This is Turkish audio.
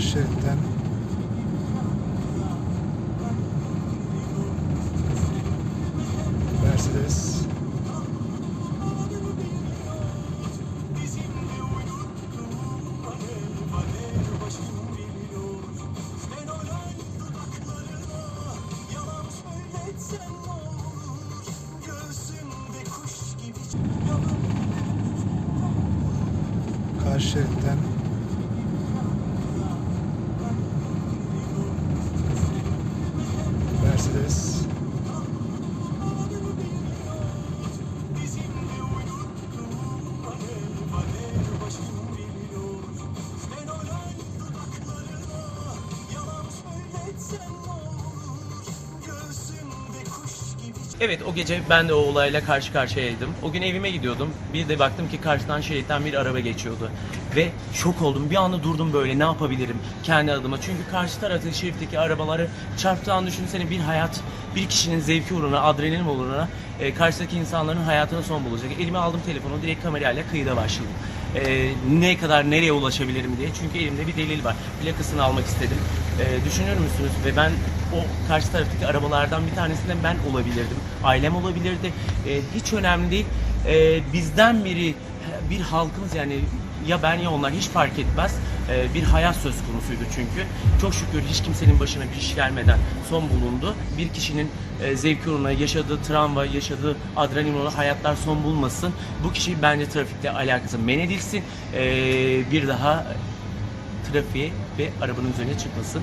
Karşı şeritten. Mercedes. Şeritten Evet o gece ben de o olayla karşı karşıyaydım. O gün evime gidiyordum. Bir de baktım ki karşıdan şeritten bir araba geçiyordu. Ve şok oldum. Bir anda durdum böyle ne yapabilirim kendi adıma. Çünkü karşı taraftaki şeritteki arabaları çarptığını düşünsene bir hayat bir kişinin zevki uğruna, adrenalin uğruna e, karşıdaki insanların hayatına son bulacak. Elime aldım telefonu direkt kamerayla kıyıda başladım. E, ne kadar nereye ulaşabilirim diye. Çünkü elimde bir delil var. Plakasını almak istedim. E, düşünür müsünüz? Ve ben o karşı taraftaki arabalardan bir tanesinden ben olabilirdim. Ailem olabilirdi. E, hiç önemli değil. E, bizden biri, bir halkımız yani ya ben ya onlar hiç fark etmez. E, bir hayat söz konusuydu çünkü. Çok şükür hiç kimsenin başına bir iş gelmeden son bulundu. Bir kişinin e, zevki uğruna yaşadığı travma, yaşadığı adrenalin uğruna hayatlar son bulmasın. Bu kişi bence trafikle alakası men edilsin. E, bir daha trafiğe ve arabanın üzerine çıkmasın.